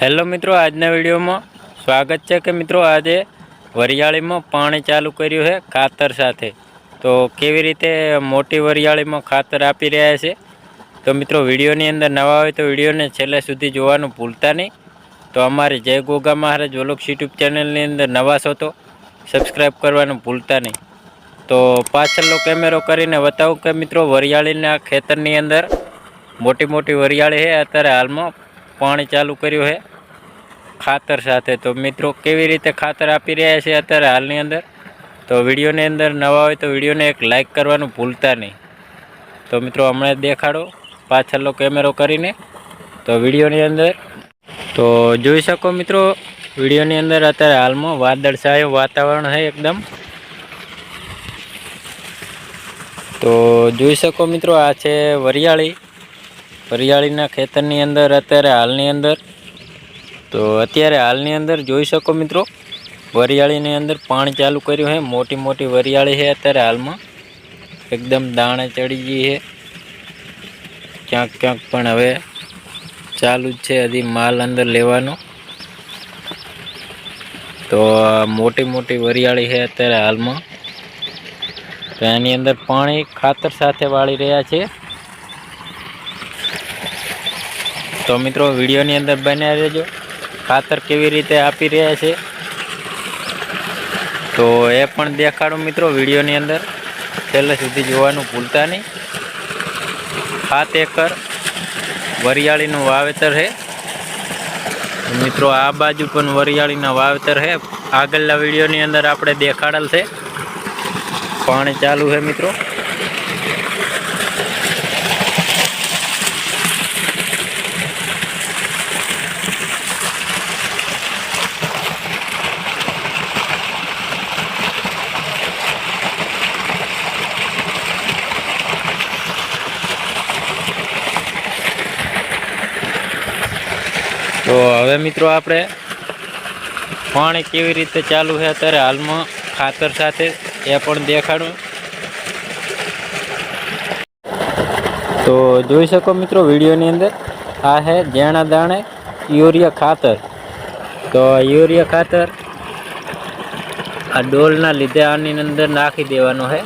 Hello મિત્રો, આજના વિડીયોમાં સ્વાગત છે કે મિત્રો આજે વરિયાળીમાં પાણી ચાલુ કર્યું છે ખાતર સાથે. તો કેવી રીતે મોટી વરિયાળીમાં ખાતર આપી રહ્યા છે? તો મિત્રો, વિડીયોની અંદર નવા હોય તો વિડીયોને છેલ્લે સુધી જોવાનું ભૂલતા નહીં. તો અમારી જય ગોગા મહારાજ વલોક્સ યુટ્યુબ ચેનલની અંદર નવા છો તો સબસ્ક્રાઈબ કરવાનું ભૂલતા નહીં. તો પાછળનો કેમેરો કરીને બતાવું કે મિત્રો, વરિયાળીના ખેતરની અંદર મોટી મોટી વરિયાળી છે. અત્યારે હાલમાં પાણી ચાલુ કર્યું છે. ખાતર સાથે. તો મિત્રો, કેવી રીતે ખાતર આપી રહ્યા છે અત્યારે હાલની અંદર? તો વિડીયોની અંદર નવા હોય તો વિડીયોને એક લાઈક કરવાનું ભૂલતા નહીં. તો મિત્રો, હમણાં દેખાડો. પાછળનો કેમેરો કરીને. તો વિડીયોની અંદર, તો જોઈ શકો મિત્રો, વિડીયોની અંદર અત્યારે હાલમાં વાદળછાયું વાતાવરણ છે એકદમ. તો જોઈ શકો મિત્રો, આ છે વરિયાળી. વરિયાળીના ખેતરની અંદર અત્યારે હાલની અંદર તો અત્યારે હાલની અંદર જોઈ શકો મિત્રો, વરિયાળીની અંદર પાણી ચાલુ કર્યું છે. મોટી મોટી વરિયાળી છે અત્યારે હાલમાં. એકદમ દાણે ચડી ગઈ છે. ક્યાંક ક્યાંક પણ હવે ચાલુ જ છે હજી માલ અંદર લેવાનો. તો મોટી મોટી વરિયાળી છે અત્યારે હાલમાં. તો એની અંદર પાણી ખાતર સાથે વાળી રહ્યા છે. તો મિત્રો, વિડીયોની અંદર બન્યા રહેજો. ખાતર કેવી રીતે આપી રહ્યા છે. તો એ પણ દેખાડો મિત્રો વિડીયોની અંદર. છેલ્લે સુધી જોવાનું ભૂલતા નહીં. સાત એકર વરિયાળીનું વાવેતર છે. મિત્રો આ બાજુ પણ વરિયાળીના વાવેતર છે. આગળના વિડીયોની અંદર આપણે દેખાડેલ છે. પાણી ચાલુ છે મિત્રો તો મિત્રો, આપણે પાણી કેવી રીતે ચાલુ છે અત્યારે હાલમાં, ખાતર સાથે એ પણ દેખાડું. તો જોઈ શકો મિત્રો, વિડીયોની અંદર આ છે જેણા દાણે યુરિયા ખાતર. તો યુરિયા ખાતર આ ડોલના લીધે આની અંદર નાખી દેવાનો છે.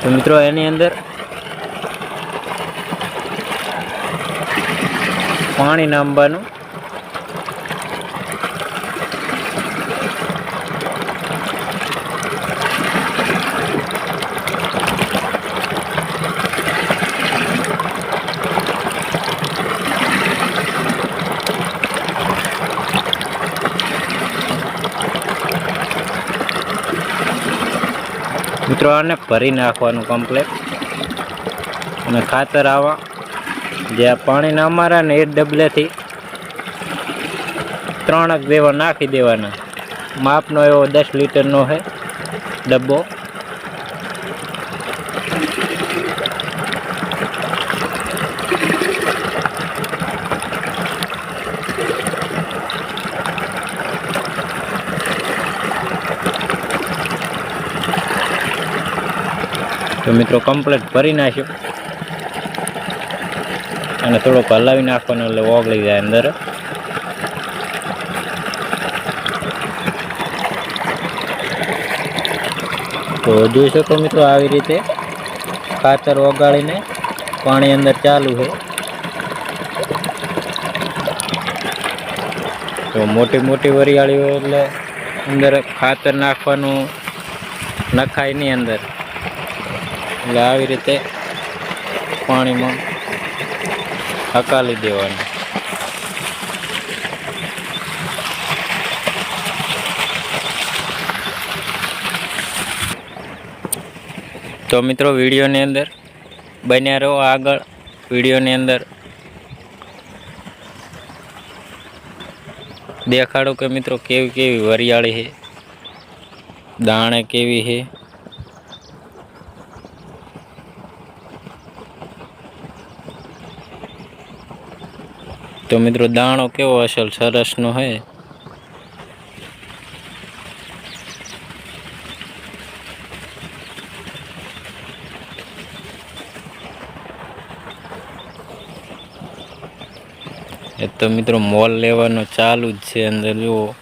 તો મિત્રો, એની અંદર પાણી નાંબવાનું મિત્રો આને ભરી નાખવાનું કમ્પ્લેટ અને ખાતર આવા. જે પાણીના અમારા ને એ ડબલેથી ત્રણક દેવા નાખી દેવાના. માપનો એવો દસ લીટરનો છે ડબ્બો. તો મિત્રો કમ્પ્લેટ ભરી નાખ્યો. અને થોડોક હલાવી નાખવાનો એટલે ઓગળી જાય અંદર. તો જોઈ શકો મિત્રો આવી રીતે ખાતર ઓગાળીને પાણી અંદર ચાલુ છે. તો મોટી મોટી વરિયાળી હોય એટલે અંદર ખાતર નાખવાનું નખાય નહીં અંદર. એટલે આવી રીતે પાણીમાં હકાલી દેવાની. તો મિત્રો, વિડીયોની અંદર બન્યા રહો આગળ. વિડીયોની અંદર દેખાડો કે મિત્રો કેવી કેવી વરિયાળી છે, દાણે કેવી છે. તો મિત્રો, દાણો કેવો અસલ? સરસનો હે. એ તો મિત્રો, મોલ લેવાનો ચાલુ જ છે અંદર, જુઓ.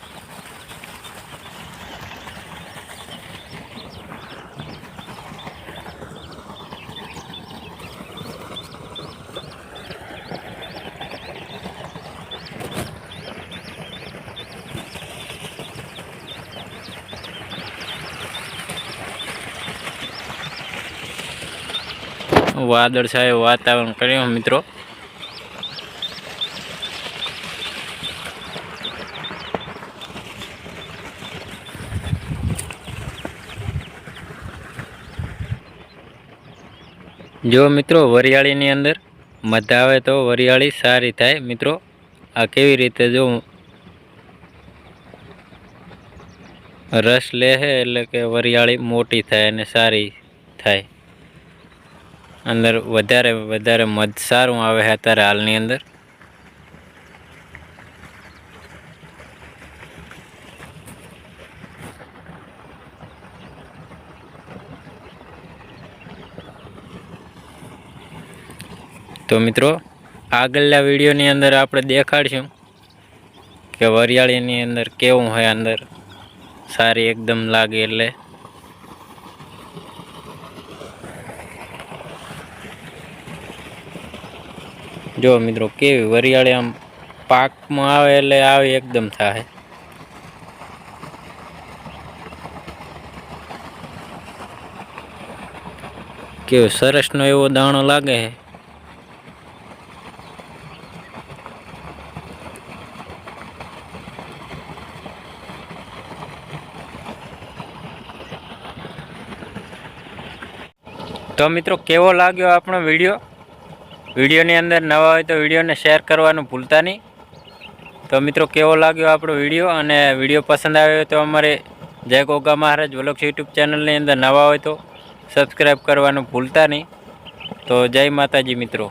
વાદળ છાયો વાતાવરણ કર્યું મિત્રો. જો મિત્રો વરિયાળીની અંદર મધ આવે તો વરિયાળી સારી થાય. મિત્રો, આ કેવી રીતે જો રસ લે એટલે કે વરિયાળી મોટી થાય અને સારી થાય. અંદર વધારે વધારે મધ સારું આવે છે અત્યારે હાલની અંદર. તો મિત્રો, આગળના વિડીયોની અંદર આપણે દેખાડશું કે વરિયાળીની અંદર કેવું હોય અંદર. સારી એકદમ લાગે એટલે. જો મિત્રો, કેવી વરિયાળી આમ પાકમાં આવે એટલે આવી એકદમ થાય કેવો સરસનો એવો દાણો લાગે છે તો મિત્રો, કેવો લાગ્યો આપણો વીડિયો? વિડીયોની અંદર નવા હોય તો વિડીયોને શેર કરવાનું ભૂલતા નહીં. તો મિત્રો, કેવો લાગ્યો આપણો વીડિયો? અને વીડિયો પસંદ આવ્યો તો અમારે જય ગોગા મહારાજ વલોક્ષ યુટ્યુબ ચેનલની અંદર નવા હોય તો સબસ્ક્રાઈબ કરવાનું ભૂલતા નહીં. તો જય માતાજી મિત્રો.